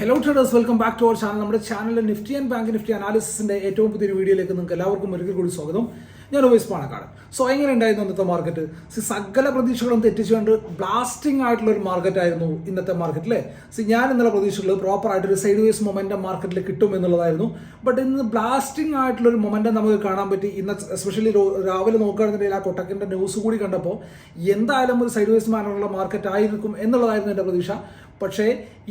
Hello traders welcome back to our channel നമ്മുടെ ചാനലിൽ Nifty and bank Nifty അനാലിസിന്റെ ഏറ്റവും പുതിയൊരു വീഡിയോയിലേക്ക് നിങ്ങൾക്ക് എല്ലാവർക്കും ഒരിക്കൽ കൂടി സ്വാഗതം. ഞാൻ ഉപേസ് പാണക്കാട്. സോ എങ്ങനെ ഉണ്ടായിരുന്നു ഇന്നത്തെ മാർക്കറ്റ് സി സകല പ്രതീക്ഷകളും തെറ്റിച്ചുകൊണ്ട് ബ്ലാസ്റ്റിംഗ് ആയിട്ടുള്ള ഒരു മാർക്കറ്റ് ആയിരുന്നു ഇന്നത്തെ മാർക്കറ്റ് അല്ലേ സി ഞാൻ ഇന്നലെ പ്രതീക്ഷിച്ചുള്ളത് പ്രോപ്പർ ആയിട്ട് ഒരു സൈഡ് വേസ് മൊമെന്റം മാർക്കറ്റിൽ കിട്ടും എന്നുള്ളതായിരുന്നു. ബട്ട് ഇന്ന് ബ്ലാസ്റ്റിംഗ് ആയിട്ടുള്ള ഒരു മൊമെന്റം നമുക്ക് കാണാൻ പറ്റി. ഇന്ന് എസ്പെഷ്യലി രാവിലെ നോക്കുകയാണെന്നുണ്ടെങ്കിൽ ആ കൊട്ടക്കിന്റെ ന്യൂസ് കൂടി കണ്ടപ്പോൾ എന്തായാലും ഒരു സൈഡ് വേസ് മാനുള്ള മാർക്കറ്റ് ആയിരിക്കും എന്നുള്ളതായിരുന്നു എന്റെ പ്രതീക്ഷ. പക്ഷേ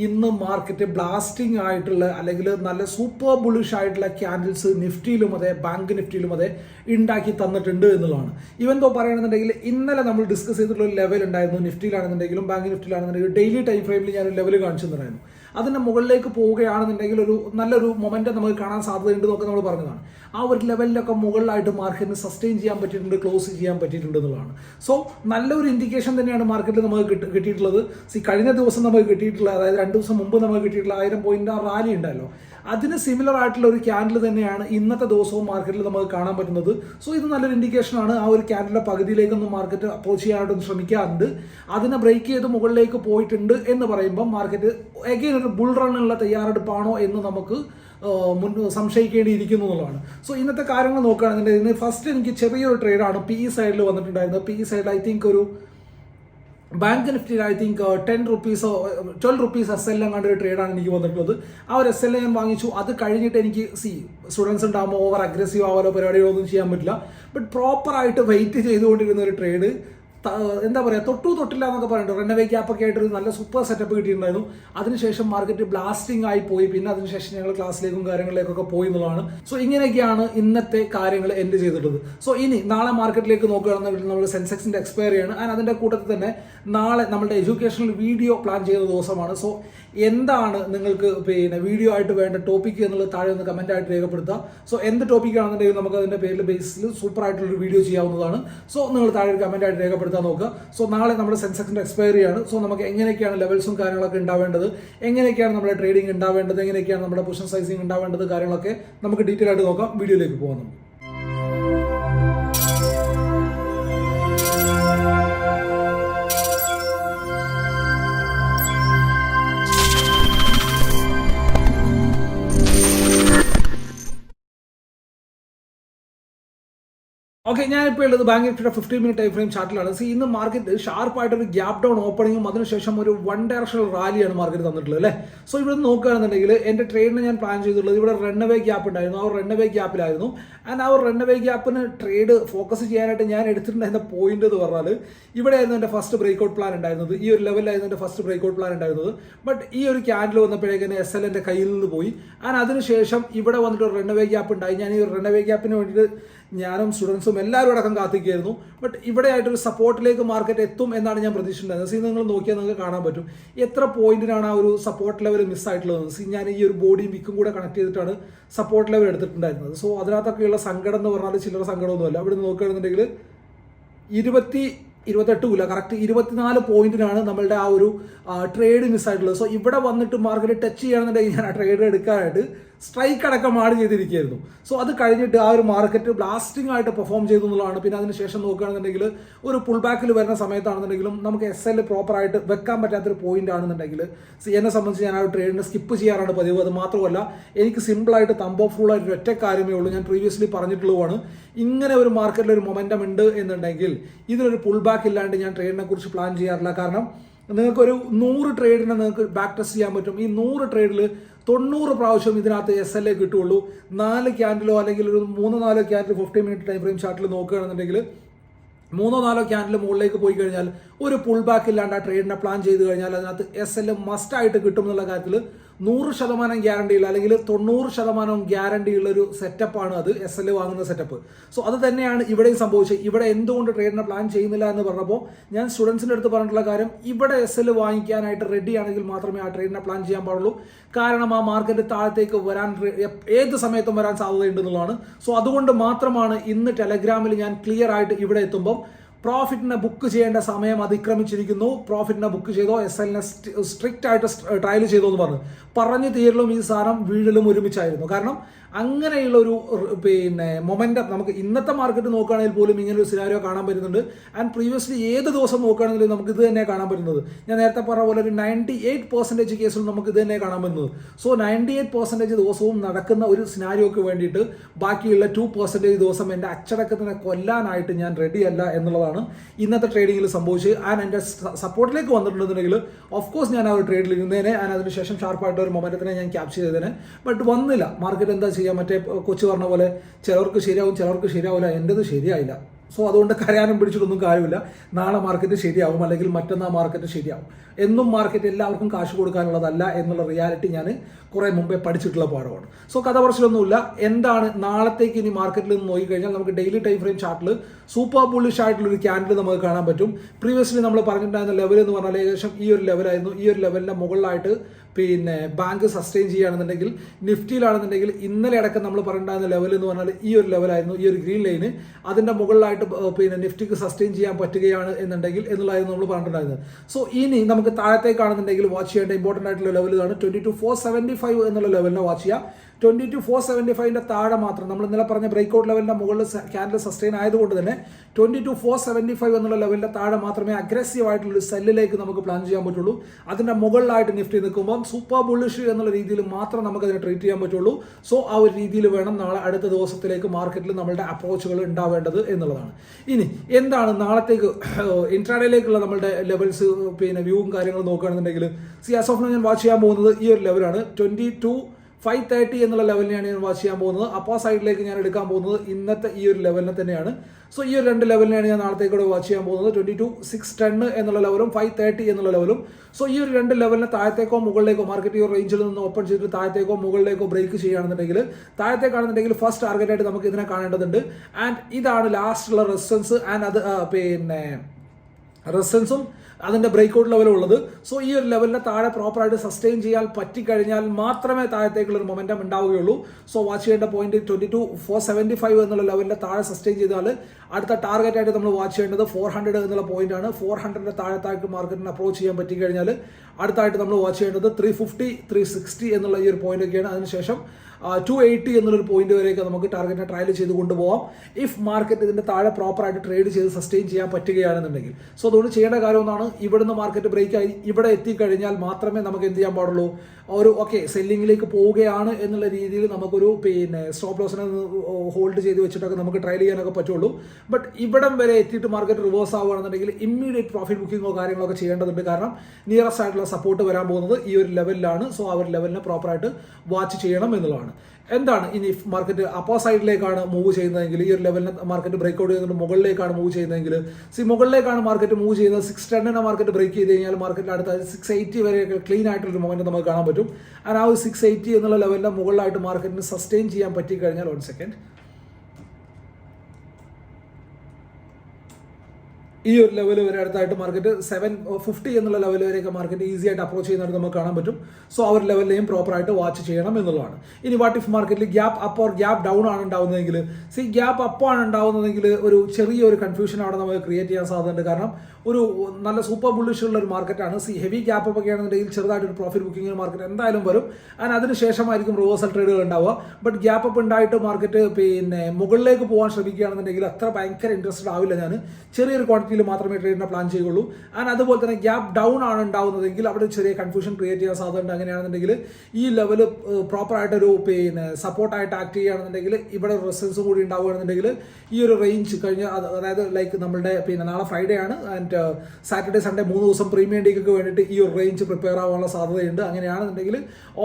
ഇന്ന് മാർക്കറ്റ് ബ്ലാസ്റ്റിംഗ് ആയിട്ടുള്ള അല്ലെങ്കിൽ നല്ല സൂപ്പർ ബുളിഷ് ആയിട്ടുള്ള ക്യാൻഡിൽസ് നിഫ്റ്റിയിലും അതെ ബാങ്ക് നിഫ്റ്റിയിലും അതെ ഉണ്ടാക്കി തന്നിട്ടുണ്ട് എന്നുള്ളതാണ്. ഇവൻ തോ പറയുകയാണെന്നുണ്ടെങ്കിൽ ഇന്നലെ നമ്മൾ ഡിസ്കസ് ചെയ്തിട്ടുള്ള ഒരു ലെവൽ ഉണ്ടായിരുന്നു. നിഫ്റ്റിയിലാണെന്നുണ്ടെങ്കിലും ബാങ്ക് നിഫ്റ്റിയിലാണെന്നുണ്ടെങ്കിലും ഡെയിലി ടൈം ഫ്രെയിമിൽ ഞാൻ ഒരു ലെവൽ കാണിച്ചു തന്നിട്ടുണ്ടായിരുന്നു. അതിന്റെ മുകളിലേക്ക് പോവുകയാണെന്നുണ്ടെങ്കിൽ ഒരു നല്ലൊരു മൊമെന്റം നമുക്ക് കാണാൻ സാധ്യതയുണ്ട് എന്നൊക്കെ നമ്മൾ പറഞ്ഞതാണ്. ആ ഒരു ലെവലിലൊക്കെ മുകളിലായിട്ട് മാർക്കറ്റിന് സസ്റ്റെയിൻ ചെയ്യാൻ പറ്റിയിട്ടുണ്ട് ക്ലോസ് ചെയ്യാൻ പറ്റിയിട്ടുണ്ട് എന്നുള്ളതാണ്. സോ നല്ലൊരു ഇൻഡിക്കേഷൻ തന്നെയാണ് മാർക്കറ്റിൽ നമുക്ക് കിട്ടി- കിട്ടിയിട്ടുള്ളത്. സി കഴിഞ്ഞ ദിവസം നമുക്ക് കിട്ടിയിട്ടുള്ള അതായത് രണ്ട് ദിവസം മുമ്പ് നമുക്ക് കിട്ടിയിട്ടുള്ള ആയിരം പോയിന്റ് ആ റാലി ഉണ്ടല്ലോ. അതിന് സിമിലർ ആയിട്ടുള്ള ഒരു ക്യാൻഡിൽ തന്നെയാണ് ഇന്നത്തെ ദിവസവും മാർക്കറ്റിൽ നമുക്ക് കാണാൻ പറ്റുന്നത്. സോ ഇത് നല്ലൊരു ഇൻഡിക്കേഷൻ ആണ്. ആ ഒരു ക്യാൻഡിലെ പകുതിയിലേക്കൊന്നും മാർക്കറ്റ് അപ്രോച്ച് ചെയ്യാനായിട്ടൊന്ന് ശ്രമിക്കാറുണ്ട്. അതിനെ ബ്രേക്ക് ചെയ്ത് മുകളിലേക്ക് പോയിട്ടുണ്ട് എന്ന് പറയുമ്പോൾ മാർക്കറ്റ് എഗെയിൻ ഒരു ബുൾ റണ്ണിനുള്ള തയ്യാറെടുപ്പാണോ എന്ന് നമുക്ക് മുൻ സംശയിക്കേണ്ടിയിരിക്കുന്നു എന്നുള്ളതാണ്. സോ ഇന്നത്തെ കാര്യങ്ങൾ നോക്കുകയാണെന്നുണ്ടെങ്കിൽ ഫസ്റ്റ് എനിക്ക് ചെറിയൊരു ട്രേഡാണ് പി ഇ സൈഡിൽ വന്നിട്ടുണ്ടായിരുന്നത്. പി ഇ സൈഡിൽ ഐ തിങ്ക് ഒരു ബാങ്ക് നിഫ്റ്റിയിൽ ഐ തിങ്ക് ടെൻ റുപ്പീസോ ട്വൽവ് റുപ്പീസ് എസ് എൽ കണ്ട ഒരു ട്രേഡാണ് എനിക്ക് വന്നിട്ടുള്ളത്. ആ ഒരു എസ് എൽ ഞാൻ വാങ്ങിച്ചു. അത് കഴിഞ്ഞിട്ട് എനിക്ക് സി സ്റ്റുഡൻസ് ഉണ്ടാകുമ്പോൾ ഓവർ അഗ്രസീവ് ആവാലോ പരിപാടികളൊന്നും ചെയ്യാൻ പറ്റില്ല. ബട്ട് പ്രോപ്പറായിട്ട് വെയിറ്റ് ചെയ്തുകൊണ്ടിരുന്ന ഒരു ട്രേഡ് എന്താ പറയുക തൊട്ടു തൊട്ടില്ല എന്നൊക്കെ പറയുന്നുണ്ട്. റെനവേ ഗ്യാപ്പൊക്കെ ആയിട്ട് ഒരു നല്ല സൂപ്പർ സെറ്റപ്പ് കിട്ടിയിട്ടുണ്ടായിരുന്നു. അതിനുശേഷം മാർക്കറ്റ് ബ്ലാസ്റ്റിംഗ് ആയി പോയി. പിന്നെ അതിനുശേഷം ഞങ്ങൾ ക്ലാസ്സിലേക്കും കാര്യങ്ങളിലേക്കൊക്കെ പോയി എന്നുള്ളതാണ്. സോ ഇങ്ങനെയൊക്കെയാണ് ഇന്നത്തെ കാര്യങ്ങൾ എൻഡ് ചെയ്തിട്ടുള്ളത്. സോ ഇനി നാളെ മാർക്കറ്റിലേക്ക് നോക്കുകയാണെന്നുണ്ടെങ്കിൽ നമ്മൾ സെൻസെക്സിന്റെ എക്സ്പയറി ആണ്. ആൻഡ് അതിന്റെ കൂട്ടത്തിൽ തന്നെ നാളെ നമ്മുടെ എഡ്യൂക്കേഷണൽ വീഡിയോ പ്ലാൻ ചെയ്ത ദിവസമാണ്. സോ എന്താണ് നിങ്ങൾക്ക് പിന്നെ വീഡിയോ ആയിട്ട് വേണ്ട ടോപ്പിക് എന്നുള്ളത് താഴെ ഒന്ന് കമന്റ് ആയിട്ട് രേഖപ്പെടുത്തുക. സോ എന്ത് ടോപ്പിക് ആണെന്നുണ്ടെങ്കിൽ നമുക്ക് അതിന്റെ പേരിൽ ബേസിൽ സൂപ്പർ ആയിട്ടുള്ള ഒരു വീഡിയോ ചെയ്യാവുന്നതാണ്. സോ നിങ്ങൾ താഴെ കമന്റ് ആയിട്ട് രേഖപ്പെടുത്താൻ നോക്കുക? സോ നാളെ നമ്മുടെ സെൻസെക്സിന്റെ എക്സ്പയറി ആണ്. സോ നമുക്ക് എങ്ങനെയൊക്കെയാണ് ലെവൽസും കാര്യങ്ങളൊക്കെ ഉണ്ടാവേണ്ടത്? എങ്ങനെയൊക്കെയാണ് നമ്മുടെ ട്രേഡിംഗ് ഉണ്ടാവേണ്ടത്? എങ്ങനെയൊക്കെയാണ് നമ്മുടെ പൊസിഷൻ സൈസിങ് ഉണ്ടാവേണ്ടത്? കാര്യങ്ങളൊക്കെ നമുക്ക് ഡീറ്റെയിൽ ആയിട്ട് നോക്കാം. വീഡിയോയിലേക്ക് പോകാം നമുക്ക്. ഓക്കെ ഞാനിപ്പോൾ ഉള്ളത് ബാങ്ക് നിഫ്റ്റിയുടെ ഫിഫ്റ്റീൻ മിനിറ്റ് ടൈം ഫ്രെയിം ചാർട്ടിലാണ് സി ഇന്ന് മാർക്കറ്റ് ഷാർപ്പായിട്ട് ഒരു ഗ്യാപ് ഡൗൺ ഓപ്പണിങ്ങും അതിനുശേഷം ഒരു വൺ ഡയറക്ഷണൽ റാലിയാണ് മാർക്കറ്റ് തന്നിട്ടുള്ളത് അല്ലേ? സോ ഇവിടെ നോക്കുകയാണെന്നുണ്ടെങ്കിൽ എന്റെ ട്രേഡിനെ ഞാൻ പ്ലാൻ ചെയ്തിട്ടുള്ളത് ഇവിടെ റണ്ണവേ ഗ്യാപ്പ് ഉണ്ടായിരുന്നു. ആ റണ്ണവേ ഗ്യാപ്പിലായിരുന്നു ആൻഡ് ആ റണ്ണവേ ഗ്യാപ്പിന് ട്രേഡ് ഫോക്കസ് ചെയ്യാനായിട്ട് ഞാൻ എടുത്തിട്ടുണ്ടായിരുന്ന പോയിന്റ് എന്ന് പറഞ്ഞാൽ ഇവിടെയായിരുന്നു എന്റെ ഫസ്റ്റ് ബ്രേക്ക്ഔട്ട് പ്ലാൻ ഉണ്ടായിരുന്നത്. ഈ ഒരു ലെവലിലായിരുന്നു എന്റെ ഫസ്റ്റ് ബ്രേക്ക്ഔട്ട് പ്ലാൻ ഉണ്ടായിരുന്നത്. ബട്ട് ഈ ഒരു ക്യാൻഡിൽ വന്നപ്പോഴേക്കും എസ് എൽ എന്റെ കയ്യിൽ നിന്ന് പോയി. ആൻഡ് അതിനുശേഷം ഇവിടെ വന്നിട്ട് ഒരു റണ്ണവേ ഗ്യാപ്പ് ഉണ്ടായി. ഞാൻ ഈ ഒരു റണ്ണവേ ഗ്യാപ്പിന് വേണ്ടിയിട്ട് ഞാനും സ്റ്റുഡൻസും എല്ലാവരും അടക്കം കാത്തിക്കുകയായിരുന്നു ബട്ട് ഇവിടെ ആയിട്ടൊരു സപ്പോർട്ടിലേക്ക് മാർക്കറ്റ് എത്തും എന്നാണ് ഞാൻ പ്രതീക്ഷിച്ചിട്ടുണ്ടായിരുന്നത്. സി നിങ്ങൾ നോക്കിയാൽ നിങ്ങൾക്ക് കാണാൻ പറ്റും. എത്ര പോയിന്റിനാണ് ആ ഒരു സപ്പോർട്ട് ലെവൽ മിസ്സായിട്ടുള്ളത് സി ഞാൻ ഈ ഒരു ബോഡിയും വിക്കും കൂടെ കണക്ട് ചെയ്തിട്ടാണ് സപ്പോർട്ട് ലെവൽ എടുത്തിട്ടുണ്ടായിരുന്നത്. സോ അതിനകത്തൊക്കെയുള്ള സങ്കടം എന്ന് പറഞ്ഞാൽ ചില്ലറ സങ്കടമൊന്നുമല്ല. അവിടെ നോക്കുകയാണെന്നുണ്ടെങ്കിൽ ഇരുപത്തി ഇരുപത്തെട്ടുമില്ല കറക്റ്റ് ഇരുപത്തിനാല് പോയിന്റിനാണ് നമ്മളുടെ ആ ഒരു ട്രേഡ് മിസ്സായിട്ടുള്ളത് സോ ഇവിടെ വന്നിട്ട് മാർക്കറ്റ് ടച്ച് ചെയ്യണമെന്നുണ്ടെങ്കിൽ ഞാൻ ആ ട്രേഡ് എടുക്കാനായിട്ട് സ്ട്രൈക്ക് അടക്കം ആഡ് ചെയ്തിരിക്കുകയായിരുന്നു. സോ അത് കഴിഞ്ഞിട്ട് ആ ഒരു മാർക്കറ്റ് ബ്ലാസ്റ്റിംഗ് ആയിട്ട് പെർഫോം ചെയ്തു എന്നുള്ളതാണ്. പിന്നെ അതിന് ശേഷം നോക്കുകയാണെന്നുണ്ടെങ്കിൽ ഒരു പുൾ ബാക്കിൽ വരുന്ന സമയത്താണെന്നുണ്ടെങ്കിലും നമുക്ക് എസ് എൽ പ്രോപ്പറായിട്ട് വെക്കാൻ പറ്റാത്തൊരു പോയിന്റ് ആണെന്നുണ്ടെങ്കിൽ എന്നെ സംബന്ധിച്ച് ഞാൻ ആ ഒരു ട്രേഡിനെ സ്കിപ്പ് ചെയ്യാറാണ് പതിവ്. അത് മാത്രമല്ല എനിക്ക് സിമ്പിളായിട്ട് തമ്പ് ഫുൾ ആയിട്ട് ഒറ്റ കാര്യമേ ഉള്ളൂ. ഞാൻ പ്രീവിയസ്ലി പറഞ്ഞിട്ടുള്ളതാണ് ഇങ്ങനെ ഒരു മാർക്കറ്റിൽ ഒരു മൊമെന്റം ഉണ്ട് എന്നുണ്ടെങ്കിൽ ഇതിനൊരു പുൾ ബാക്ക് ഇല്ലാണ്ട് ഞാൻ ട്രേഡിനെ കുറിച്ച് പ്ലാൻ ചെയ്യാറില്ല. കാരണം നിങ്ങൾക്കൊരു നൂറ് ട്രേഡിനെ നിങ്ങൾക്ക് ബാക്ക് ടെസ്റ്റ് ചെയ്യാൻ പറ്റും. ഈ നൂറ് ട്രേഡിൽ തൊണ്ണൂറ് പ്രാവശ്യം ഇതിനകത്ത് എസ് എൽ എ കിട്ടുള്ളൂ നാല് ക്യാൻഡിലോ അല്ലെങ്കിൽ ഒരു മൂന്നോ നാലോ candle fifty minute time frame ചാർട്ടിൽ നോക്കുകയാണെന്നുണ്ടെങ്കിൽ മൂന്നോ നാലോ ക്യാൻഡിൽ മുകളിലേക്ക് പോയി കഴിഞ്ഞാൽ ഒരു പുൾ ബാക്ക് ഇല്ലാണ്ട് ആ ട്രേഡിനെ പ്ലാൻ ചെയ്ത് കഴിഞ്ഞാൽ അതിനകത്ത് എസ് എൽ മസ്റ്റായിട്ട് കിട്ടും എന്നുള്ള കാര്യത്തിൽ നൂറ് ശതമാനം ഗ്യാരണ്ടിയുള്ള അല്ലെങ്കിൽ തൊണ്ണൂറ് ശതമാനം ഗ്യാരണ്ടിയുള്ള ഒരു സെറ്റപ്പാണ് അത് എസ് എൽ വാങ്ങുന്ന സെറ്റപ്പ് സോ അത് തന്നെയാണ് ഇവിടെയും സംഭവിച്ചത്. ഇവിടെ എന്തുകൊണ്ട് ട്രേഡിനെ പ്ലാൻ ചെയ്യുന്നില്ല എന്ന് പറഞ്ഞപ്പോൾ ഞാൻ സ്റ്റുഡൻസിന്റെ അടുത്ത് പറഞ്ഞിട്ടുള്ള കാര്യം ഇവിടെ എസ് എൽ വാങ്ങിക്കാനായിട്ട് റെഡി ആണെങ്കിൽ മാത്രമേ ആ ട്രേഡിനെ പ്ലാൻ ചെയ്യാൻ പാടുള്ളൂ. കാരണം ആ മാർക്കറ്റ് താഴത്തേക്ക് വരാൻ ഏത് സമയത്തും വരാൻ സാധ്യതയുണ്ടെന്നുള്ളതാണ്. സോ അതുകൊണ്ട് മാത്രമാണ് ഇന്ന് ടെലഗ്രാമിൽ ഞാൻ ക്ലിയർ ആയിട്ട് ഇവിടെ എത്തുമ്പോൾ പ്രോഫിറ്റിനെ ബുക്ക് ചെയ്യേണ്ട സമയം അതിക്രമിച്ചിരിക്കുന്നു. പ്രോഫിറ്റിനെ ബുക്ക് ചെയ്തോ എസ് എല്ലിനെ സ്ട്രിക്റ്റ് ആയിട്ട് ട്രയൽ ചെയ്തോ എന്ന് പറഞ്ഞു. പറഞ്ഞു തീരലും ഈ സാധനം വീഴലും ഒരുമിച്ചായിരുന്നു. കാരണം അങ്ങനെയുള്ള ഒരു പിന്നെ മൊമെന്റം നമുക്ക് ഇന്നത്തെ മാർക്കറ്റ് നോക്കുകയാണെങ്കിൽ പോലും ഇങ്ങനെ ഒരു സിനാരിയോ കാണാൻ പറ്റുന്നുണ്ട്. ആൻഡ് പ്രീവിയസ്ലി ഏത് ദിവസം നോക്കുകയാണെങ്കിലും നമുക്ക് ഇത് തന്നെ കാണാൻ പറ്റുന്നത്. ഞാൻ നേരത്തെ പറഞ്ഞ പോലെ ഒരു നയന്റി എയ്റ്റ് പെർസെന്റേജ് കേസിൽ നമുക്ക് ഇത് തന്നെ കാണാൻ പറ്റുന്നത്. സോ നയന്റി എയ്റ്റ് പെർസെന്റേജ് ദിവസവും നടക്കുന്ന ഒരു സിനാരിയോക്ക് വേണ്ടിയിട്ട് ബാക്കിയുള്ള ടു പെർസെന്റേജ് ദിവസം എന്റെ അച്ചടക്കത്തിനെ കൊല്ലാനായിട്ട് ഞാൻ റെഡി അല്ല എന്നുള്ളതാണ് ഇന്നത്തെ ട്രേഡിങ്ങിൽ സംഭവിച്ചത്. ആൻഡ് എന്റെ സപ്പോർട്ടിലേക്ക് വന്നിട്ടുണ്ടെന്നുണ്ടെങ്കിൽ ഓഫ് കോഴ്സ് ഞാൻ ആ ഒരു ട്രേഡിൽ ഇരുന്നേനെ. ആൻഡ് അതിനുശേഷം ഷാർപ്പായിട്ട് ഒരു മൊമെന്റത്തിനെ ഞാൻ ക്യാപ്ചർ ചെയ്തേനെ. ബട്ട് വന്നില്ല. മാർക്കറ്റ് എന്താ ചെയ്യുക മറ്റേ കൊച്ചു പറഞ്ഞ പോലെ ചിലർക്ക് ശരിയാവും ചിലർക്ക് ശരിയാവില്ല. എന്റെത് ശരിയായില്ല. സോ അതുകൊണ്ട് കരയാനും പിടിച്ചിട്ടൊന്നും കാര്യമില്ല. നാളെ മാർക്കറ്റ് ശരിയാവും അല്ലെങ്കിൽ മറ്റന്നാൾ മാർക്കറ്റ് ശരിയാവും. എന്നും മാർക്കറ്റ് എല്ലാവർക്കും കാശ് കൊടുക്കാനുള്ളതല്ല എന്നുള്ള റിയാലിറ്റി ഞാൻ കുറേ മുമ്പേ പഠിച്ചിട്ടുള്ള പാഠമാണ്. സോ കഥ പറച്ചിലൊന്നുമില്ല. എന്താണ് നാളത്തേക്ക് ഇനി മാർക്കറ്റിൽ നിന്ന് നോക്കിക്കഴിഞ്ഞാൽ നമുക്ക് ഡെയിലി ടൈം ഫ്രെയിം ചാർട്ടിൽ സൂപ്പർ ബുള്ളിഷ് ആയിട്ടുള്ള ഒരു ക്യാൻഡിൽ നമുക്ക് കാണാൻ പറ്റും. പ്രീവിയസ്ലി നമ്മൾ പറഞ്ഞിട്ടുണ്ടായിരുന്ന ലെവൽ എന്ന് പറഞ്ഞാൽ ഏകദേശം ഈ ഒരു ലെവലായിരുന്നു ഈ ഒരു ലെവലിന്റെ മുകളിലായിട്ട് പിന്നെ ബാങ്ക് സസ്റ്റെയിൻ ചെയ്യുകയാണെന്നുണ്ടെങ്കിൽ നിഫ്റ്റിയിലാണെന്നുണ്ടെങ്കിൽ ഇന്നലെ അടക്കം നമ്മൾ പറഞ്ഞിട്ടുണ്ടായിരുന്ന ലെവൽ എന്ന് പറഞ്ഞാൽ ഈ ഒരു ലെവലായിരുന്നു ഈ ഒരു ഗ്രീൻ ലൈന്. അതിന്റെ മുകളിലായിട്ട് പിന്നെ നിഫ്റ്റിക്ക് സസ്റ്റെയിൻ ചെയ്യാൻ പറ്റുകയാണ് എന്നുണ്ടെങ്കിൽ എന്നുള്ളതായിരുന്നു നമ്മൾ പറഞ്ഞിട്ടുണ്ടായിരുന്നത്. സോ ഇനി നമുക്ക് താഴത്തേക്കാണെന്നുണ്ടെങ്കിൽ വാച്ച് ചെയ്യേണ്ട ഇമ്പോർട്ടന്റ് ആയിട്ടുള്ള level twenty two four seventy five എന്നുള്ള ലെവലിനെ വാച്ച് ചെയ്യുക. ട്വന്റി ടു ഫോർ സെവന്റി ഫൈവിന്റെ താഴെ മാത്രം നമ്മൾ ഇന്നലെ പറഞ്ഞ ബ്രേക്ക്ഔട്ട് ലെവലിന്റെ മുകളിൽ ക്യാൻഡിൽ സസ്റ്റെയിൻ ആയതുകൊണ്ട് തന്നെ twenty two four seventy five എന്നുള്ള ലെവലിന്റെ താഴെ മാത്രമേ അഗ്രസീവ് ആയിട്ടുള്ള ഒരു സെല്ലിലേക്ക് നമുക്ക് പ്ലാൻ ചെയ്യാൻ പറ്റുള്ളൂ. അതിന്റെ മുകളിലായിട്ട് നിഫ്റ്റി നിൽക്കുമ്പോൾ സൂപ്പർ ബുള്ളിഷ് എന്നുള്ള രീതിയിൽ മാത്രം നമുക്ക് അതിനെ ട്രീറ്റ് ചെയ്യാൻ പറ്റുള്ളൂ. സോ ആ ഒരു രീതിയിൽ വേണം നാളെ അടുത്ത ദിവസത്തിലേക്ക് മാർക്കറ്റിൽ നമ്മളുടെ അപ്രോച്ചുകൾ ഉണ്ടാവേണ്ടത് എന്നുള്ളതാണ്. ഇനി എന്താണ് നാളത്തേക്ക് ഇൻട്രാഡേയിലേക്കുള്ള നമ്മുടെ ലെവൽസ് പിന്നെ വ്യൂവും കാര്യങ്ങളും നോക്കുകയാണെന്നുണ്ടെങ്കിൽ സി ആസ് ഓഫ് ഞാൻ വാച്ച് ചെയ്യാൻ പോകുന്നത് ഈ ഒരു ലെവലാണ് ട്വന്റി ടു ഫൈവ് തേർട്ടി എന്നുള്ള ലെവലിനെയാണ് ഞാൻ വാച്ച് ചെയ്യാൻ പോകുന്നത്. അപ്പോൾ ആ സൈഡിലേക്ക് ഞാൻ എടുക്കാൻ പോകുന്നത് ഇന്നത്തെ ഈ ഒരു ലെവലിനെ തന്നെയാണ്. സോ ഈ ഒരു രണ്ട് ലെവലിനെയാണ് ഞാൻ നാളത്തേക്കൂടെ വാച്ച് ചെയ്യാൻ പോകുന്നത്. ട്വന്റി ടു സിക്സ് ടെൻ എന്നുള്ള ലെവലും ഫൈവ് തേർട്ടി എന്നുള്ള ലെവലും. സോ ഈ ഒരു രണ്ട് ലെവലിനെ താഴത്തേക്കോ മുകളിലേക്കോ മാർക്കറ്റ് ഈ റേഞ്ചിൽ നിന്ന് ഓപ്പൺ ചെയ്തിട്ട് താഴത്തേക്കോ മുകളിലേക്കോ ബ്രേക്ക് ചെയ്യുകയാണെന്നുണ്ടെങ്കിൽ താഴത്തേക്കാണെന്നുണ്ടെങ്കിൽ ഫസ്റ്റ് ടാർഗറ്റ് ആയിട്ട് നമുക്ക് ഇതിനെ കാണേണ്ടതുണ്ട്. ആൻഡ് ഇതാണ് ലാസ്റ്റുള്ള റെസിസ്റ്റൻസ് ആൻഡ് അത് പിന്നെ റെസിസ്റ്റൻസും അതിന്റെ ബ്രേക്ക്ഔട്ട് ലെവലും ഉള്ളത്. സോ ഈ ഒരു ലെവലിന് താഴെ പ്രോപ്പറായിട്ട് സസ്റ്റെയിൻ ചെയ്യാൻ പറ്റിക്കഴിഞ്ഞാൽ മാത്രമേ താഴത്തേക്കുള്ള ഒരു മൊമെന്റം ഉണ്ടാവുകയുള്ളൂ. സോ വാച്ച് ചെയ്യേണ്ട point twenty two four seventy five എന്നുള്ള ലെവലിന്റെ താഴെ സസ്റ്റെയിൻ ചെയ്താൽ അടുത്ത ടാർഗറ്റ് ആയിട്ട് നമ്മൾ വാച്ച് ചെയ്യേണ്ടത് ഫോർ ഹൺഡ്രഡ് എന്നുള്ള പോയിന്റ് ആണ്. ഫോർ ഹൺഡ്രഡിന്റെ താഴത്തായിട്ട് മാർക്കറ്റിന് അപ്രോച്ച് ചെയ്യാൻ പറ്റിക്കഴിഞ്ഞാൽ അടുത്തായിട്ട് നമ്മൾ വാച്ച് ചെയ്യേണ്ടത് ത്രീ ഫിഫ്റ്റി ത്രീ സിക്സ്റ്റി എന്നുള്ള ഈ ഒരു പോയിന്റ് ഒക്കെയാണ്. അതിനുശേഷം ടു എയ്റ്റി എന്നുള്ളൊരു പോയിന്റ് വരെയൊക്കെ നമുക്ക് ടാർഗറ്റിനെ ട്രയൽ ചെയ്ത് കൊണ്ടുപോകാം ഇഫ് മാർക്കറ്റ് ഇതിന്റെ താഴെ പ്രോപ്പറായിട്ട് ട്രേഡ് ചെയ്ത് സസ്റ്റെയിൻ ചെയ്യാൻ പറ്റുകയാണെന്നുണ്ടെങ്കിൽ. സോ അതുകൊണ്ട് ചെയ്യേണ്ട കാര്യം ഒന്നാണ് ഇവിടുന്ന് മാർക്കറ്റ് ബ്രേക്ക് ആയി ഇവിടെ എത്തിക്കഴിഞ്ഞാൽ മാത്രമേ നമുക്ക് എന്ത് ചെയ്യാൻ പാടുള്ളൂ? ഒരു ഓക്കെ സെല്ലിങ്ങിലേക്ക് പോവുകയാണ് എന്നുള്ള രീതിയിൽ നമുക്കൊരു പിന്നെ സ്റ്റോപ്പ് ലോസിനെ ഹോൾഡ് ചെയ്ത് വെച്ചിട്ടൊക്കെ നമുക്ക് ട്രയൽ ചെയ്യാനൊക്കെ പറ്റുള്ളൂ. ബട്ട് ഇവിടം വരെ എത്തിയിട്ട് മാർക്കറ്റ് റിവേഴ്സ് ആവുകയാണെന്നുണ്ടെങ്കിൽ ഇമ്മീഡിയറ്റ് പ്രോഫിറ്റ് ബുക്കിങ്ങോ കാര്യങ്ങളൊക്കെ ചെയ്യേണ്ടതുണ്ട്. കാരണം നിയറസ്റ്റ് ആയിട്ടുള്ള സപ്പോർട്ട് വരാൻ പോകുന്നത് ഈ ഒരു ലെവലിലാണ് സോ ആ ഒരു ലെവലിനെ പ്രോപ്പറായിട്ട് വാച്ച് ചെയ്യണം എന്നുള്ളതാണ്. എന്താണ് ഇനി മാർക്കറ്റ് അപ്പോ സൈഡിലേക്കാണ് മൂവ് ചെയ്യുന്നതെങ്കിൽ ഈ ഒരു ലെവലിന് മാർക്കറ്റ് ബ്രേക്ക് ഔട്ട് ചെയ്തിട്ട് മുകളിലേക്കാണ് മൂവ് ചെയ്യുന്നതെങ്കിൽ സി മുകളിലേക്കാണ് മാർക്കറ്റ് മൂവ് ചെയ്യുന്നത്. സിക്സ് ടെണ്ണിനെ മാർക്കറ്റ് ബ്രേക്ക് ചെയ്ത് കഴിഞ്ഞാൽ മാർക്കറ്റിൽ അടുത്ത സിക്സ് എയ്റ്റി വരെയൊക്കെ ക്ലീൻ ആയിട്ടുള്ള മൊമെന്റ് നമുക്ക് കാണാൻ പറ്റും. ആൻഡ് ആ ഒരു സിക്സ് എയ്റ്റി എന്നുള്ള ലെവലിന്റെ മുകളിലായിട്ട് മാർക്കറ്റിന് സസ്റ്റെയിൻ ചെയ്യാൻ പറ്റി കഴിഞ്ഞാൽ വൺ സെക്കൻഡ് ഈ ഒരു ലെവൽ വരെ അടുത്തായിട്ട് മാർക്കറ്റ് സെവൻ ഫിഫ്റ്റി എന്നുള്ള ലെവൽ വരെയൊക്കെ മാർക്കറ്റ് ഈസി ആയിട്ട് അപ്രോച്ച് ചെയ്യുന്നതായിട്ട് നമുക്ക് കാണാൻ പറ്റും. സോ ആ ഒരു ലെവലിലെയും പ്രോപ്പറായിട്ട് വാച്ച് ചെയ്യണം എന്നുള്ളതാണ്. ഇനി വാട്ട് ഇഫ് മാർക്കറ്റിൽ gap up or gap down ആണ് ഉണ്ടാവുന്നതെങ്കിൽ? സി ഗ്യാപ്പ് അപ്പ് ആണ് ഉണ്ടാവുന്നതെങ്കിൽ ഒരു ചെറിയൊരു കൺഫ്യൂഷൻ അവിടെ നമുക്ക് ക്രിയേറ്റ് ചെയ്യാൻ സാധ്യതയുണ്ട്. കാരണം ഒരു നല്ല സൂപ്പർ ബുള്ളിഷ് ഉള്ള ഒരു മാർക്കറ്റാണ് സി ഹെവി ഗ്യാപ്പ് ഒക്കെ ആണെന്നുണ്ടെങ്കിൽ ചെറുതായിട്ട് ഒരു പ്രോഫിറ്റ് ബുക്കിംഗ് മാർക്കറ്റ് എന്തായാലും വരും. അതിന് ശേഷമായിരിക്കും റിവേഴ്സൽ ട്രേഡുകൾ ഉണ്ടാവുക. ബട്ട് ഗ്യാപ്പ് അപ്പ് ഉണ്ടായിട്ട് മാർക്കറ്റ് പിന്നെ മുകളിലേക്ക് പോകാൻ ശ്രമിക്കുകയാണെന്നുണ്ടെങ്കിൽ അത്ര ഭയങ്കര ഇൻട്രസ്റ്റഡ് ആവില്ല ഞാൻ. ചെറിയൊരു ക്വാണ്ടിറ്റിയിൽ മാത്രമേ ട്രേഡിനെ പ്ലാൻ ചെയ്യുള്ളൂ ആൻഡ് അതുപോലെ തന്നെ ഗ്യാപ്പ് ഡൗൺ ആണ് ഉണ്ടാവുന്നതെങ്കിൽ അവിടെ ചെറിയ കൺഫ്യൂഷൻ ക്രിയേറ്റ് ചെയ്യാൻ സാധ്യതയുണ്ട് അങ്ങനെയാണെന്നുണ്ടെങ്കിൽ ഈ ലെവൽ പ്രോപ്പറായിട്ടൊരു പിന്നെ സപ്പോർട്ടായിട്ട് ആക്ട് ചെയ്യുകയാണെന്നുണ്ടെങ്കിൽ ഇവിടെ റെസിസ്റ്റൻസ് കൂടി ഉണ്ടാവുകയാണെന്നുണ്ടെങ്കിൽ ഈ ഒരു റേഞ്ച് കഴിഞ്ഞ അതായത് ലൈക്ക് നമ്മളുടെ പിന്നെ നാളെ ഫ്രൈഡേ ആണ്. ആൻഡ് സാറ്റർഡേ സൺഡേ മൂന്ന് ദിവസം പ്രീമിയം ഡേക്കൊക്കെ വേണ്ടിയിട്ട് ഈ ഒരു റേഞ്ച് പ്രിപ്പയർ ആവാനുള്ള സാധ്യതയുണ്ട്. അങ്ങനെയാണെന്നുണ്ടെങ്കിൽ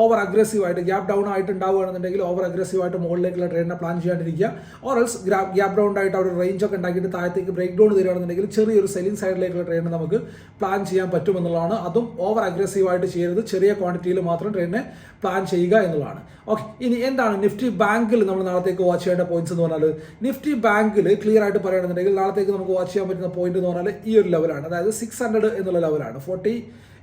ഓവർ അഗ്രസീവ് ആയിട്ട് ഗ്യാപ് ഡൗൺ ആയിട്ട് ഉണ്ടാവുകയാണെന്നുണ്ടെങ്കിൽ ഓവർ അഗ്രസീവ് ആയിട്ട് മുകളിലേക്കുള്ള ട്രെയിനിനെ പ്ലാൻ ചെയ്യാണ്ടിരിക്കുക. ഓർ എൽസ് ഗ്യാപ് ഡൗൺ ആയിട്ട് അവിടെ റേഞ്ച് ഒക്കെ ഉണ്ടാക്കിയിട്ട് താഴത്തേക്ക് ബ്രേക്ക് ഡൗൺ തരികയാണെന്നുണ്ടെങ്കിൽ ചെറിയൊരു സെല്ലിംഗ് സൈഡിലേക്കുള്ള ട്രെയിനിനെ നമുക്ക് പ്ലാൻ ചെയ്യാൻ പറ്റുമെന്നുള്ളതാണ്. അതും ഓവർ അഗ്രസീവ് ആയിട്ട് ചെയ്യരുത്. ചെറിയ ക്വാണ്ടിറ്റിയിൽ മാത്രം ട്രെയിനിനെ പ്ലാൻ ചെയ്യുക എന്നുള്ളതാണ്. ഓക്കെ ഇനി എന്താണ് നിഫ്റ്റി ബാങ്കിൽ നമ്മൾ നാളത്തേക്ക് വാച്ച് ചെയ്യേണ്ട പോയിന്റ്സ് എന്ന് പറഞ്ഞാൽ നിഫ്റ്റി ബാങ്കിൽ ക്ലിയർ ആയിട്ട് പറയുകയാണെന്നുണ്ടെങ്കിൽ നാളത്തേക്ക് നമുക്ക് വാച്ച് ചെയ്യാൻ പറ്റുന്ന പോയിന്റ് എന്ന് പറഞ്ഞാൽ ഈ ഒരു ലെവലാണ് അതായത് സിക്സ് ഹൺഡ്രഡ് എന്നുള്ള ലെവലാണ് forty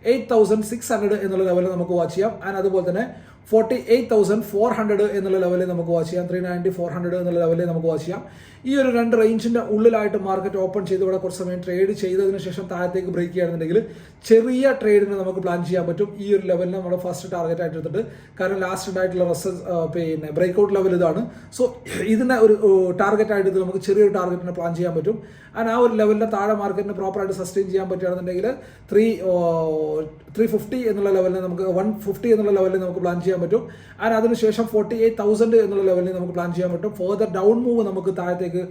eight thousand six hundred എന്നുള്ള ലെവലിൽ നമുക്ക് വാച്ച് ചെയ്യാം. ആൻഡ് അതുപോലെ തന്നെ forty eight thousand four hundred എന്നുള്ള ലെവലിൽ നമുക്ക് വാച്ച് ചെയ്യാം. ത്രീ നയന്റി ഫോർ ഹൺഡ്രഡ് എന്നുള്ള ലെവലിൽ നമുക്ക് വാച്ച് ചെയ്യാം. ഈ ഒരു രണ്ട് റേഞ്ചിന്റെ ഉള്ളിലായിട്ട് മാർക്കറ്റ് ഓപ്പൺ ചെയ്ത് ഇവിടെ കുറച്ച് സമയം ട്രേഡ് ചെയ്തതിന് ശേഷം താഴത്തേക്ക് ബ്രേക്ക് ചെയ്യുകയാണെന്നുണ്ടെങ്കിൽ ചെറിയ ട്രേഡിന് നമുക്ക് പ്ലാൻ ചെയ്യാൻ പറ്റും. ഈ ഒരു ലെവലിന് നമ്മൾ ഫസ്റ്റ് ടാർഗറ്റ് ആയിട്ട് എടുത്തിട്ട്. കാരണം ലാസ്റ്റ് ആയിട്ടുള്ള റെസ് പിന്നെ ബ്രേക്ക് ഔട്ട് ലെവൽ ഇതാണ്. സോ ഇതിനെ ഒരു ടാർഗറ്റ് ആയിട്ട് നമുക്ക് ചെറിയൊരു ടാർഗറ്റിനെ പ്ലാൻ ചെയ്യാൻ പറ്റും. ആൻഡ് ആ ഒരു ലെവലിന്റെ താഴെ മാർക്കറ്റിന് പ്രോപ്പറായിട്ട് സസ്റ്റെയിൻ ചെയ്യാൻ പറ്റുകയാണെന്നുണ്ടെങ്കിൽ ത്രീ ത്രീ ഫിഫ്റ്റി എന്നുള്ള ലെവലിൽ നമുക്ക് വൺ ഫിഫ്റ്റി എന്നുള്ള ലെവലിൽ നമുക്ക് പ്ലാൻ ചെയ്യാൻ പറ്റും. ആൻഡ് അതിനുശേഷം ഫോർട്ടി എയ്റ്റ് തൗസൻഡ് എന്നുള്ള ലെവലിൽ നമുക്ക് പ്ലാൻ ചെയ്യാൻ പറ്റും. ഫോർദർ ഡൗൺ മൂവ് നമുക്ക് താഴത്തേക്ക്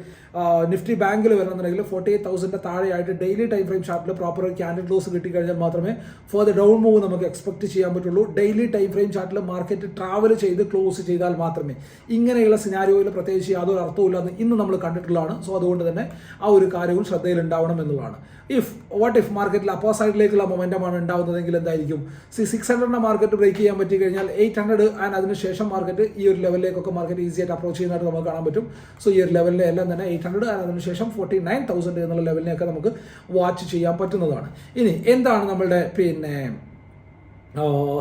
നിഫ്റ്റി ബാങ്കിൽ വരണമെന്നുണ്ടെങ്കിൽ ഫോർട്ടി എയ്റ്റ് തൗസൻഡ് താഴെയായിട്ട് ഡെയിലി ടൈം ഫ്രെയിം ചാർട്ടിൽ പ്രോപ്പർ ക്യാൻഡിൽ ക്ലോസ് കിട്ടിക്കഴിഞ്ഞാൽ മാത്രമേ ഫോർദർ ഡൗൺ മൂവ് നമുക്ക് എക്സ്പെക്ട് ചെയ്യാൻ പറ്റുള്ളൂ. ഡെയിലി ടൈം ഫ്രെയിം ചാർട്ടിൽ മാർക്കറ്റ് ട്രാവൽ ചെയ്ത് ക്ലോസ് ചെയ്താൽ മാത്രമേ ഇങ്ങനെയുള്ള സിനാരിയോയിൽ പ്രത്യേകിച്ച് യാതൊരു അർത്ഥവുമില്ലെന്ന് ഇന്ന് നമ്മൾ കണ്ടിട്ടുള്ളതാണ്. സോ അതുകൊണ്ട് തന്നെ ആ ഒരു കാര്യവും ശ്രദ്ധയിലുണ്ടാവണം എന്നുള്ളതാണ്. ഇഫ് വാട്ട് ഇഫ് മാർക്കറ്റിൽ അപ്പോ സൈഡിലേക്കുള്ള മൊമെന്റമാണ് ഉണ്ടാവുന്നതെങ്കിൽ എന്തായിരിക്കും? സി സിക്സ് ഹൺഡ്രഡിന്റെ മാർക്കറ്റ് ബ്രേക്ക് ചെയ്യാൻ പറ്റി കഴിഞ്ഞാൽ എയ്റ്റ് ഹൺഡ്രഡ് ആൻഡ് അതിനുശേഷം മാർക്കറ്റ് ഈ ഒരു ലെവലിലേക്കൊക്കെ മാർക്കറ്റ് ഈസി ആയിട്ട് അപ്രോച്ച് ചെയ്യുന്നതായിട്ട് നമുക്ക് കാണാൻ പറ്റും. സോ ഈ ഒരു ലെവലിലെ എല്ലാം തന്നെ എയ്റ്റ് ഹൺഡ്രഡ് ആൻഡ് അതിനുശേഷം ഫോർട്ടി നയൻ തൗസൻഡ് എന്നുള്ള ലെവലിനെയൊക്കെ നമുക്ക് വാച്ച് ചെയ്യാൻ പറ്റുന്നതാണ്. ഇനി എന്താണ് നമ്മളുടെ പിന്നെ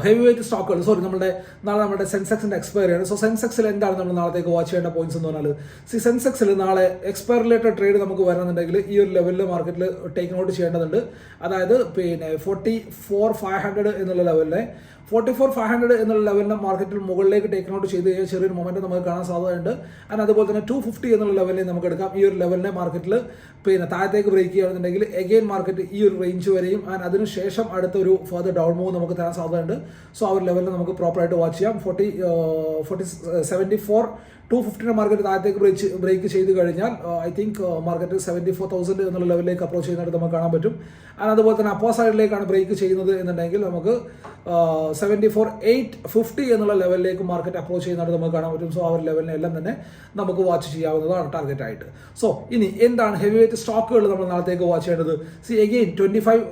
ഹെവി വെയിറ്റ് സ്റ്റോക്കുകൾ സോറി നമ്മുടെ നാളെ നമ്മുടെ സെൻസെക്സിന്റെ എക്സ്പയറി ആണ്. സോ സെൻസെക്സിൽ എന്താണ് നമ്മൾ നാളത്തേക്ക് വാച്ച് ചെയ്യേണ്ട പോയിന്റ്സ് എന്ന് പറഞ്ഞാൽ സി സെൻസെക്സിൽ നാളെ എക്സ്പയർ റിലേറ്റഡ് ട്രേഡ് നമുക്ക് വരണമെന്നുണ്ടെങ്കിൽ ഈ ഒരു ലെവലിൽ മാർക്കറ്റിൽ ടേക്ക് നോട്ട് ചെയ്യേണ്ടതുണ്ട്. അതായത് പിന്നെ ഫോർട്ടി ഫോർ ഫൈവ് ഹൺഡ്രഡ് എന്നുള്ള ലെവലിനെ ഫോർട്ടി ഫോർ ഫൈവ് ഹൺഡ്രഡ് എന്നുള്ള ലെവലിനെ മാർക്കറ്റിൽ മുകളിലേക്ക് ടേക്ക് ഔട്ട് ചെയ്ത് കഴിഞ്ഞാൽ ചെറിയൊരു മൊമെന്റ് നമുക്ക് കാണാൻ സാധ്യതയുണ്ട്. ആൻഡ് അതുപോലെ തന്നെ ടു ഫിഫ്റ്റി എന്നുള്ള ലെവലിൽ നമുക്ക് എടുക്കാം. ഈ ഒരു ലെവലിനെ മാർക്കറ്റിൽ പിന്നെ താഴത്തേക്ക് ബ്രേക്ക് ചെയ്യുകയാണെന്നുണ്ടെങ്കിൽ എഗെയിൻ മാർക്കറ്റ് ഈ ഒരു റേഞ്ച് വരെയും. ആൻഡ് അതിനുശേഷം അടുത്ത ഒരു ഫർദർ ഡൗൺ മൂവ് നമുക്ക് തരാൻ സാധ്യതയുണ്ട്. സോ ആ ഒരു ലെവലിൽ നമുക്ക് പ്രോപ്പറായിട്ട് വാച്ച് ചെയ്യാം. Forty forty seventy four two ഫിഫ്റ്റിന്റെ market താഴത്തേക്ക് ബ്രേക്ക് ബ്രേക്ക് ചെയ്ത് കഴിഞ്ഞാൽ I think market seventy four thousand എന്നുള്ള ലെവലിലേക്ക് അപ്രോച്ച് ചെയ്യുന്നതായിട്ട് നമുക്ക് കാണാൻ പറ്റും. ആൻഡ് അതുപോലെ തന്നെ അപ്പോ സൈഡിലേക്കാണ് ബ്രേക്ക് ചെയ്യുന്നത് എന്നുണ്ടെങ്കിൽ നമുക്ക് സെവന്റി ഫോർ എയ്റ്റ് ഫിഫ്റ്റി എന്നുള്ള ലെവലിലേക്ക് മാർക്കറ്റ് അപ്രോച്ച് ചെയ്യുന്നതായിട്ട് നമുക്ക് കാണാൻ പറ്റും. സോ ആ ഒരു ലെവലിനെ എല്ലാം തന്നെ നമുക്ക് വാച്ച് ചെയ്യാവുന്നതാണ് ടാർഗറ്റ് ആയിട്ട്. സോ ഇനി എന്താണ് ഹെവി വെയിറ്റ് സ്റ്റോക്കുകൾ നമ്മൾ നാളത്തേക്ക് വാച്ച് ചെയ്യേണ്ടത്? See again twenty five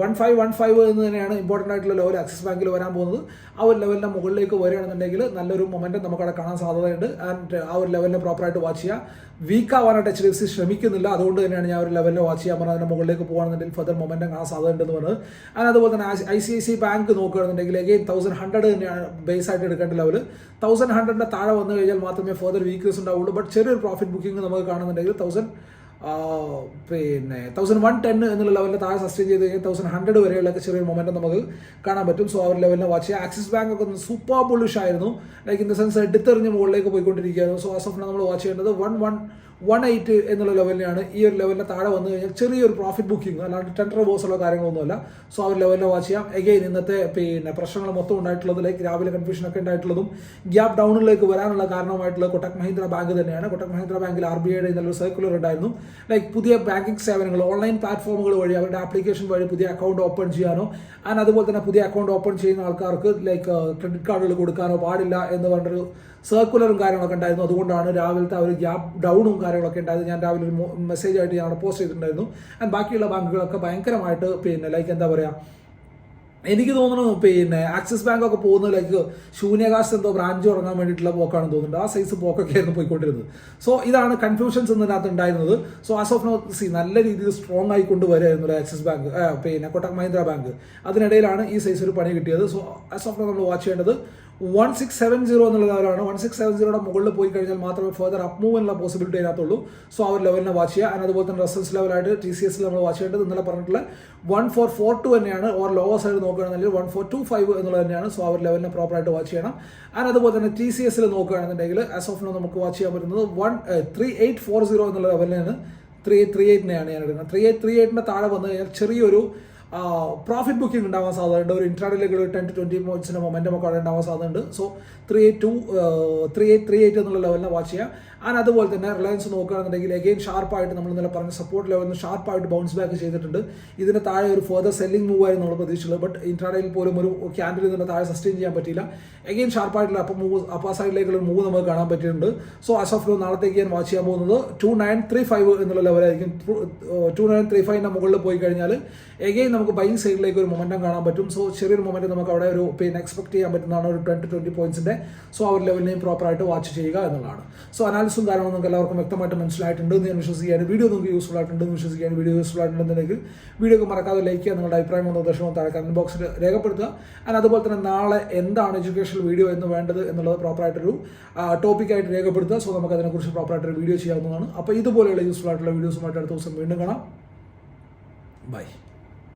one five one five എന്ന് തന്നെയാണ് ഇമ്പോർട്ടന്റ് ആയിട്ടുള്ള ലെവൽ ആക്സിസ് ബാങ്കിൽ വരാൻ പോകുന്നത്. ആ ഒരു ലെവലിന്റെ മുകളിലേക്ക് വരികയാണെന്നുണ്ടെങ്കിൽ നല്ലൊരു മൊമെന്റം നമുക്ക് അവിടെ കാണാൻ സാധ്യതയുണ്ട്. ആൻഡ് ആ ഒരു ലെവലിനെ പ്രോപ്പറായിട്ട് വാച്ച് ചെയ്യുക വീക്ക് ആവാനായിട്ട് എച്ച് ഡി എഫ് സി ശ്രമിക്കുന്നില്ല. അതുകൊണ്ട് തന്നെയാണ് ഞാൻ ഒരു ലെവലിൽ വാച്ച് ചെയ്യാൻ പറഞ്ഞത്. അതിന്റെ മുകളിലേക്ക് പോകുകയാണെന്നുണ്ടെങ്കിൽ ഫർദർ മൊമെന്റം കാണാൻ സാധ്യതയുണ്ടെന്ന് പറഞ്ഞത്. ആൻഡ് അതുപോലെ തന്നെ I C I C bank നോക്കുകയാണെന്നുണ്ടെങ്കിൽ എഗെയിൻ തൗസൻഡ് ഹൺഡ്രഡ് തന്നെയാണ് ബേസ് ആയിട്ട് എടുക്കേണ്ട ലെവൽ തൗസൻഡ് ഹൺഡ്രഡിന്റെ താഴെ വന്നു കഴിഞ്ഞാൽ മാത്രമേ ഫർദർ വീക്ക്നെസ് ഉണ്ടാവുള്ളൂ. ബട്ട് ചെറിയൊരു പ്രോഫിറ്റ് ബുക്കിംഗ് നമുക്ക് കാണുന്നുണ്ടെങ്കിൽ തൗസൻഡ് പിന്നെ തൗസൻഡ് വൺ ടെൻ എന്നുള്ള ലെവലിൽ താഴെ സസ്റ്റെയിൻ ചെയ്ത് കഴിഞ്ഞാൽ തൗസൻഡ് ഹൺഡ്രഡ് വരെയുള്ള ചെറിയൊരു മൊമെന്റം നമുക്ക് കാണാൻ പറ്റും. സോ ആ ഒരു ലെവലിനെ വാച്ച് ചെയ്യാം ആക്സിസ് ബാങ്ക് ഒക്കെ ഒന്ന് സൂപ്പർ ബുള്ളിഷ് ആയിരുന്നു. ലൈക്ക് ഇൻ ദ സെൻസ് എടുത്തെറിഞ്ഞ് മുകളിലേക്ക് പോയിക്കൊണ്ടിരിക്കുകയായിരുന്നു. സോ ആ സ്വപ്നം നമ്മൾ വാച്ച് ചെയ്യേണ്ടത് വൺ വൺ വൺ എയ്റ്റ് എന്നുള്ള ലെവലിനാണ് ഈ ഒരു ലെവലിന് താഴെ വന്നു കഴിഞ്ഞാൽ ചെറിയൊരു പ്രോഫിറ്റ് ബുക്കിംഗ് അല്ലാണ്ട് ടെൻഡർ ബോസുള്ള കാര്യങ്ങളൊന്നുമല്ല. സോ ആ ഒരു ലെവലിനെ വാച്ച് ചെയ്യാം. എഗെയിൻ ഇന്നത്തെ പിന്നെ പ്രശ്നങ്ങൾ മൊത്തം ഉണ്ടായിട്ടുള്ളത് ലൈക്ക് രാവിലെ കൺഫ്യൂഷൻ ഒക്കെ ഉണ്ടായിട്ടുള്ളതും ഗ്യാപ് ഡൗണിലേക്ക് വരാനുള്ള കാരണമായിട്ടുള്ള കൊട്ടക് മഹീന്ദ്ര ബാങ്ക് തന്നെയാണ്. കൊട്ടക് മഹീന്ദ്ര ബാങ്കിൽ ആർ ബി ഐയുടെ നല്ലൊരു സർക്കുലർ ഉണ്ടായിരുന്നു. ലൈക്ക് പുതിയ ബാങ്കിങ് സേവനങ്ങൾ ഓൺലൈൻ പ്ലാറ്റ്ഫോമുകൾ വഴി അവരുടെ ആപ്ലിക്കേഷൻ വഴി പുതിയ അക്കൗണ്ട് ഓപ്പൺ ചെയ്യാനോ ആൻഡ് അതുപോലെ തന്നെ പുതിയ അക്കൗണ്ട് ഓപ്പൺ ചെയ്യുന്ന ആൾക്കാർക്ക് ലൈക്ക് ക്രെഡിറ്റ് കാർഡുകൾ കൊടുക്കാനോ പാടില്ല എന്ന് പറഞ്ഞൊരു സർക്കുലറും കാര്യങ്ങളൊക്കെ ഉണ്ടായിരുന്നു. അതുകൊണ്ടാണ് രാവിലത്തെ ഒരു ഗ്യാപ് ഡൗണും കാര്യങ്ങളൊക്കെ ഉണ്ടായത്. ഞാൻ രാവിലെ ഒരു മെസ്സേജ് ആയിട്ട് ഞാൻ പോസ്റ്റ് ചെയ്തിട്ടുണ്ടായിരുന്നു. ആൻഡ് ബാക്കിയുള്ള ബാങ്കുകളൊക്കെ ഭയങ്കരമായിട്ട് പിന്നെ ലൈക്ക് എന്താ പറയുക എനിക്ക് തോന്നുന്നു പിന്നെ ആക്സിസ് ബാങ്ക് ഒക്കെ പോകുന്നത് ലൈക്ക് ശൂന്യകാശ് എന്തോ ബ്രാഞ്ച് തുടങ്ങാൻ വേണ്ടിയിട്ടുള്ള പോക്കാണെന്ന് തോന്നുന്നുണ്ട്. ആ സൈസ് പോക്കൊക്കെ ആയിരുന്നു പോയിക്കൊണ്ടിരുന്നത്. സോ ഇതാണ് കൺഫ്യൂഷൻസ് ഇതിനകത്ത് ഉണ്ടായിരുന്നത്. സോ ആസ് ഓഫ് നോ സി നല്ല രീതിയിൽ സ്ട്രോങ് ആയിക്കൊണ്ട് കൊണ്ടുവരായിരുന്നു ആക്സിസ് ബാങ്ക് പിന്നെ കൊട്ടക് മഹീന്ദ്ര ബാങ്ക്. അതിനിടയിലാണ് ഈ സൈസ് ഒരു പണി കിട്ടിയത്. സോ ആസ് ഓഫ് നോ നമ്മൾ വാച്ച് ചെയ്യേണ്ടത് വൺ സിക്സ് സെവൻ സീറോ എന്നുള്ള ലെവലാണ്. വൺ സിക്സ് സെവൻ സീറോയുടെ മുകളിൽ പോയി കഴിഞ്ഞാൽ മാത്രമേ ഫർദർ അപ്പ് മൂവ് എന്നുള്ള പോസിബിലിറ്റി അതിനകത്തുള്ളൂ സോ ഒരു ലെവലിനെ വാച്ച് ചെയ്യുക. ആൻഡ് അതുപോലെ തന്നെ റെസൽസ് ലെവലായിട്ട് ടി സി എസിൽ നമ്മൾ വാച്ച് ചെയ്യേണ്ടത് ഇന്നലെ പറഞ്ഞിട്ടുള്ള വൺ ഫോർ ഫോർ ടു തന്നെയാണ്. ഓർ ലോവർ സൈഡ് നോക്കുകയാണെന്നുണ്ടെങ്കിൽ വൺ ഫോർ ടു ഫൈവ് എന്നുള്ളത് തന്നെയാണ്. സോ ആ ഒരു ലെവലിനെ പ്രോപ്പറായിട്ട് വാച്ച് ചെയ്യണം. ആൻഡ് അതുപോലെ തന്നെ ടി സി എസിൽ നോക്കുകയാണെന്നുണ്ടെങ്കിൽ ആസ് ഓഫ് നോ നമുക്ക് വാച്ച് ചെയ്യാൻ പറ്റുന്നത് one three eight four zero എന്നുള്ള ലെവലിനാണ് ത്രീ എയ്റ്റ് ത്രീ എയ്റ്റിനെയാണ് ഞാൻ എടുക്കുന്നത്. ത്രീ എയ്റ്റ് ത്രീ എയ്റ്റിന്റെ താഴെ വന്നു കഴിഞ്ഞാൽ ചെറിയൊരു പ്രോഫിറ്റ് ബുക്കിംഗ് ഉണ്ടാവാൻ സാധ്യതയുണ്ട്. ഒരു ഇൻട്രാഡിലേക്ക് ഒരു ടെൻ ടു ട്വന്റി പോയിന്റ്സിന് മൊമെന്റം ഒക്കെ അവിടെ ഉണ്ടാവാൻ സാധ്യതയുണ്ട്. So three eight two three eight three eight എന്നുള്ള ലെവലിനെ വാച്ച് ചെയ്യാം ആൻഡ് അതുപോലെ തന്നെ റിലയൻസ് നോക്കുകയാണെന്നുണ്ടെങ്കിൽ അഗെയിൻ ഷാർപ്പായിട്ട് നമ്മൾ ഇന്നലെ പറഞ്ഞ സപ്പോർട്ട് ലെവലിൽ നിന്ന് ഷാർപ്പായിട്ട് ബൗൺസ് ബാക്ക് ചെയ്തിട്ടുണ്ട്. ഇതിന് താഴെ ഒരു ഫർദർ സെല്ലിംഗ് മൂവ് ആയിരുന്നു നമ്മൾ പ്രതീക്ഷിച്ചത്. ബട്ട് ഇൻട്രാഡയിൽ പോലും ഒരു ക്യാൻഡിൽ ഇതിന് താഴെ സസ്റ്റെയിൻ ചെയ്യാൻ പറ്റിയില്ല. അഗെയിൻ ഷാർപ്പായിട്ടുള്ള അപ്പം മൂവ് അപ്പാ സൈഡിലേക്കുള്ള മൂവ് നമുക്ക് കാണാൻ പറ്റിയിട്ടുണ്ട്. സോ ആസ് ഓഫ് നാളത്തേക്ക് ഞാൻ വാച്ച് ചെയ്യാൻ പോകുന്നത് ടു നയൻ ത്രീ ഫൈവ് എന്നുള്ള ലെവലായിരിക്കും ടു നയൻ ത്രീ ഫൈവിന്റെ മുകളിൽ പോയി കഴിഞ്ഞാൽ എഗെയിൻ നമുക്ക് ബൈങ് സൈഡിലേക്ക് ഒരു മൊമെന്റം കാണാൻ പറ്റും. സോ ചെറിയൊരു മൊമെന്റ് നമുക്ക് അവിടെ ഒരു പിന്നെ എക്സ്പെക്ട് ചെയ്യാൻ പറ്റുന്നതാണ് ഒരു ട്വന്റി ട്വന്റി പോയിന്റ്സിന്റെ സോ ഒരു ലെവലിനെയും പ്രോപ്പറായിട്ട് വാച്ച് ചെയ്യുക എന്നുള്ളതാണ്. സോ അനാലിസും കാര്യങ്ങളും നമുക്ക് എല്ലാവർക്കും വ്യക്തമായിട്ട് മനസ്സിലായിട്ടുണ്ട് എന്ന് ഞാൻ വിശ്വസിക്കുകയാണ്. വീഡിയോ നിങ്ങൾക്ക് യൂസ്ഫുൾ ആയിട്ടുണ്ടെന്ന് വിശ്വസിക്കുകയാണ്. വീഡിയോ യൂസ്ഫുൾ ആയിട്ടുണ്ടെന്നുണ്ടെങ്കിൽ വീഡിയോക്ക് മറക്കാതെ ലൈക്ക് ചെയ്യുക നിങ്ങളുടെ അഭിപ്രായം ഒന്നും ദശമോ താഴെ കമന്റ് ബോക്സിൽ രേഖപ്പെടുത്തുക. ആൻഡ് അതുപോലെ തന്നെ നാളെ എന്താണ് എഡ്യൂക്കേഷണൽ വീഡിയോ എന്ന് വേണ്ടത് എന്നുള്ളത് പ്രോപ്പറായിട്ടൊരു ടോപ്പിക്കായിട്ട് രേഖപ്പെടുത്തുക. സോ നമുക്ക് അതിനെക്കുറിച്ച് പ്രോപ്പറായിട്ടൊരു വീഡിയോ ചെയ്യാവുന്നതാണ്. അപ്പോൾ ഇതുപോലെയുള്ള യൂസ്ഫുൾ ആയിട്ടുള്ള വീഡിയോസുമായിട്ട് അടുത്ത ദിവസം വീണ്ടും കാണാം. ബൈ